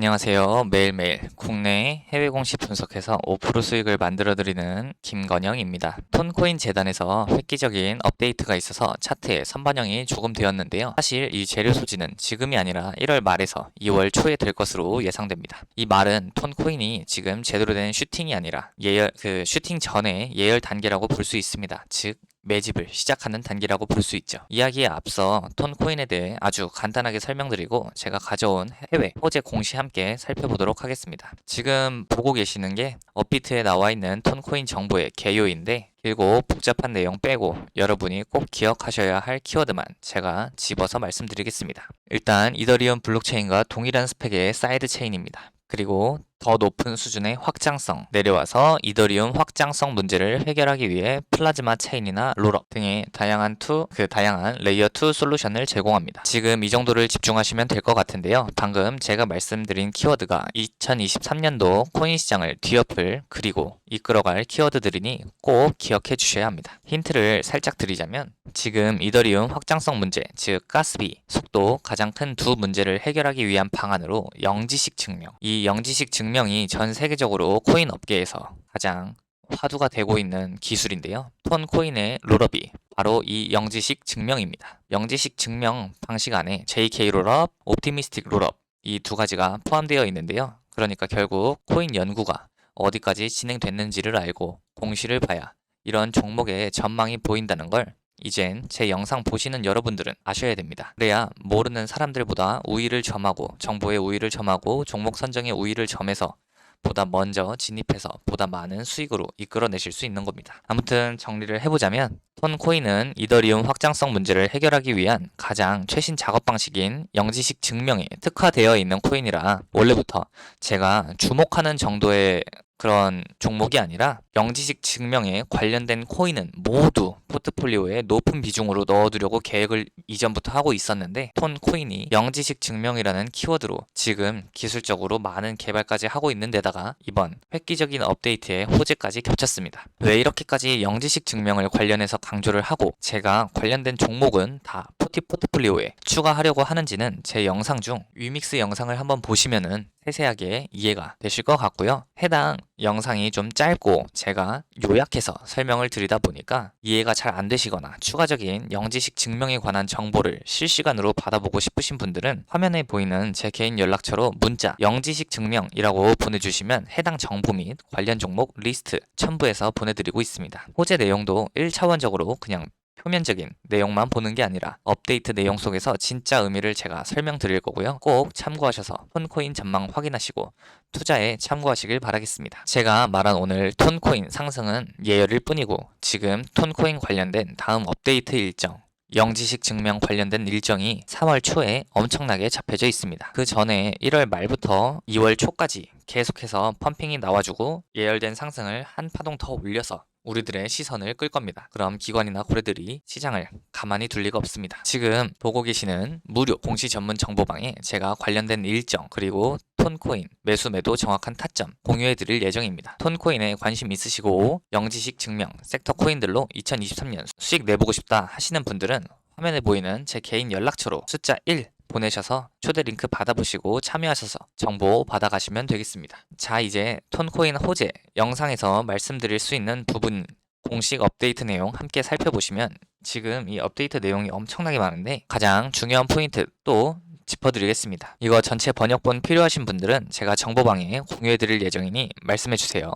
안녕하세요. 매일매일 국내 해외 공시 분석해서 5% 수익을 만들어드리는 김건영입니다. 톤코인 재단에서 획기적인 업데이트가 있어서 차트에 선반영이 조금 되었는데요. 사실 이 재료 소지는 지금이 아니라 1월 말에서 2월 초에 될 것으로 예상됩니다. 이 말은 톤코인이 지금 제대로 된 슈팅이 아니라 예열 그 슈팅 전에 예열 단계라고 볼 수 있습니다. 즉 매집을 시작하는 단계라고 볼 수 있죠. 이야기에 앞서 톤코인에 대해 아주 간단하게 설명드리고 제가 가져온 해외 호재 공시 함께 살펴보도록 하겠습니다. 지금 보고 계시는 게 업비트에 나와 있는 톤코인 정보의 개요인데 길고 복잡한 내용 빼고 여러분이 꼭 기억하셔야 할 키워드만 제가 집어서 말씀드리겠습니다. 일단 이더리움 블록체인과 동일한 스펙의 사이드 체인입니다. 그리고 더 높은 수준의 확장성 내려와서 이더리움 확장성 문제를 해결하기 위해 플라즈마 체인이나 롤업 등의 다양한 투 그 다양한 레이어 2 솔루션을 제공합니다. 지금 이 정도를 집중하시면 될 것 같은데요. 방금 제가 말씀드린 키워드가 2023년도 코인 시장을 뒤엎을 그리고 이끌어갈 키워드들이니 꼭 기억해 주셔야 합니다. 힌트를 살짝 드리자면 지금 이더리움 확장성 문제, 즉 가스비, 속도 가장 큰 두 문제를 해결하기 위한 방안으로 영지식 증명. 이 영지식 증명 이 전 세계적으로 코인 업계에서 가장 화두가 되고 있는 기술인데요. 톤 코인의 롤업이 바로 이 영지식 증명입니다. 영지식 증명 방식 안에 JK 롤업, 옵티미스틱 롤업 이 두 가지가 포함되어 있는데요. 그러니까 결국 코인 연구가 어디까지 진행됐는지를 알고 공시를 봐야 이런 종목의 전망이 보인다는 걸 이젠 제 영상 보시는 여러분들은 아셔야 됩니다. 그래야 모르는 사람들보다 우위를 점하고 정보의 우위를 점하고 종목 선정의 우위를 점해서 보다 먼저 진입해서 보다 많은 수익으로 이끌어내실 수 있는 겁니다. 아무튼 정리를 해보자면 톤코인은 이더리움 확장성 문제를 해결하기 위한 가장 최신 작업 방식인 영지식 증명에 특화되어 있는 코인이라 원래부터 제가 주목하는 정도의 그런 종목이 아니라 영지식 증명에 관련된 코인은 모두 포트폴리오에 높은 비중으로 넣어두려고 계획을 이전부터 하고 있었는데 톤 코인이 영지식 증명이라는 키워드로 지금 기술적으로 많은 개발까지 하고 있는 데다가 이번 획기적인 업데이트에 호재까지 겹쳤습니다. 왜 이렇게까지 영지식 증명을 관련해서 강조를 하고 제가 관련된 종목은 다 포티 포트폴리오에 추가하려고 하는지는 제 영상 중 위믹스 영상을 한번 보시면은 세세하게 이해가 되실 것 같고요. 해당 영상이 좀 짧고 제가 요약해서 설명을 드리다 보니까 이해가 잘 안 되시거나 추가적인 영지식 증명에 관한 정보를 실시간으로 받아보고 싶으신 분들은 화면에 보이는 제 개인 연락처로 문자 영지식 증명이라고 보내주시면 해당 정보 및 관련 종목 리스트 첨부해서 보내드리고 있습니다. 호재 내용도 1차원적으로 그냥 표면적인 내용만 보는 게 아니라 업데이트 내용 속에서 진짜 의미를 제가 설명드릴 거고요. 꼭 참고하셔서 톤코인 전망 확인하시고 투자에 참고하시길 바라겠습니다. 제가 말한 오늘 톤코인 상승은 예열일 뿐이고 지금 톤코인 관련된 다음 업데이트 일정 영지식 증명 관련된 일정이 3월 초에 엄청나게 잡혀져 있습니다. 그 전에 1월 말부터 2월 초까지 계속해서 펌핑이 나와주고 예열된 상승을 한 파동 더 올려서 우리들의 시선을 끌 겁니다. 그럼 기관이나 고래들이 시장을 가만히 둘 리가 없습니다. 지금 보고 계시는 무료 공시 전문 정보방에 제가 관련된 일정 그리고 톤코인 매수 매도 정확한 타점 공유해 드릴 예정입니다. 톤코인에 관심 있으시고 영지식 증명 섹터 코인들로 2023년 수익 내보고 싶다 하시는 분들은 화면에 보이는 제 개인 연락처로 숫자 1 보내셔서 초대 링크 받아보시고 참여하셔서 정보 받아가시면 되겠습니다. 자, 이제 톤코인 호재 영상에서 말씀드릴 수 있는 부분 공식 업데이트 내용 함께 살펴보시면 지금 이 업데이트 내용이 엄청나게 많은데 가장 중요한 포인트 또 짚어드리겠습니다. 이거 전체 번역본 필요하신 분들은 제가 정보방에 공유해드릴 예정이니 말씀해주세요.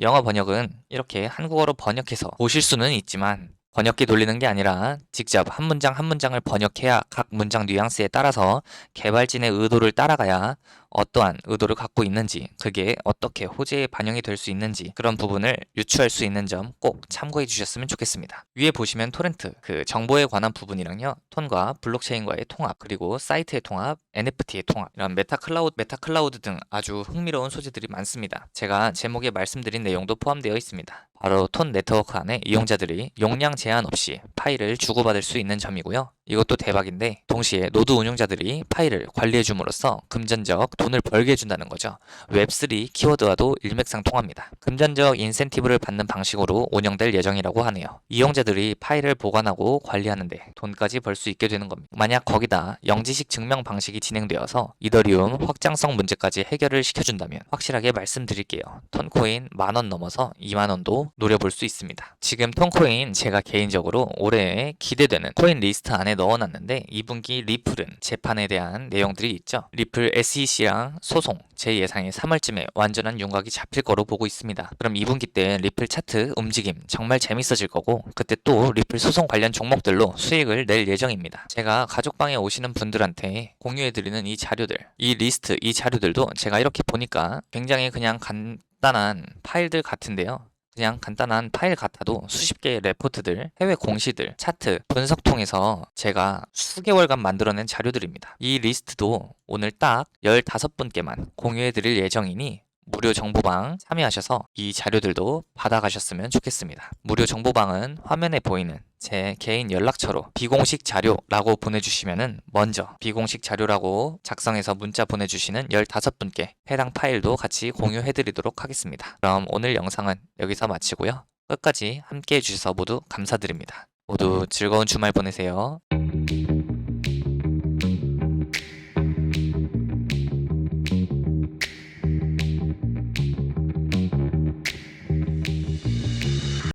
영어 번역은 이렇게 한국어로 번역해서 보실 수는 있지만 번역기 돌리는 게 아니라 직접 한 문장 한 문장을 번역해야 각 문장 뉘앙스에 따라서 개발진의 의도를 따라가야 어떠한 의도를 갖고 있는지 그게 어떻게 호재에 반영이 될 수 있는지 그런 부분을 유추할 수 있는 점 꼭 참고해 주셨으면 좋겠습니다. 위에 보시면 토렌트 그 정보에 관한 부분이랑요 톤과 블록체인과의 통합 그리고 사이트의 통합 NFT의 통합 이런 메타 클라우드 메타 클라우드 등 아주 흥미로운 소재들이 많습니다. 제가 제목에 말씀드린 내용도 포함되어 있습니다. 바로 톤 네트워크 안에 이용자들이 용량 제한 없이 파일을 주고받을 수 있는 점이고요. 이것도 대박인데 동시에 노드 운용자들이 파일을 관리해 줌으로써 금전적 돈을 벌게 해준다는 거죠. 웹3 키워드와도 일맥상통합니다. 금전적 인센티브를 받는 방식으로 운영될 예정이라고 하네요. 이용자들이 파일을 보관하고 관리하는데 돈까지 벌 수 있게 되는 겁니다. 만약 거기다 영지식 증명 방식이 진행되어서 이더리움 확장성 문제까지 해결을 시켜준다면 확실하게 말씀드릴게요. 톤코인 만 원 넘어서 2만 원도 노려볼 수 있습니다. 지금 톤코인 제가 개인적으로 올해 기대되는 코인 리스트 안에 넣어놨는데 2분기 리플은 재판에 대한 내용들이 있죠. 리플 SEC랑 소송 제 예상에 3월쯤에 완전한 윤곽이 잡힐 거로 보고 있습니다. 그럼 2분기 때 리플 차트 움직임 정말 재밌어질 거고 그때 또 리플 소송 관련 종목들로 수익을 낼 예정입니다. 제가 가족방에 오시는 분들한테 공유해드리는 이 자료들, 이 리스트, 이 자료들도 제가 이렇게 보니까 굉장히 그냥 간단한 파일들 같은데요. 그냥 간단한 파일 같아도 수십 개의 레포트들, 해외 공시들, 차트, 분석 통해서 제가 수개월간 만들어낸 자료들입니다. 이 리스트도 오늘 딱 15분께만 공유해 드릴 예정이니 무료 정보방 참여하셔서 이 자료들도 받아가셨으면 좋겠습니다. 무료 정보방은 화면에 보이는 제 개인 연락처로 비공식 자료라고 보내주시면은 먼저 비공식 자료라고 작성해서 문자 보내주시는 15분께 해당 파일도 같이 공유해드리도록 하겠습니다. 그럼 오늘 영상은 여기서 마치고요. 끝까지 함께 해주셔서 모두 감사드립니다. 모두 즐거운 주말 보내세요.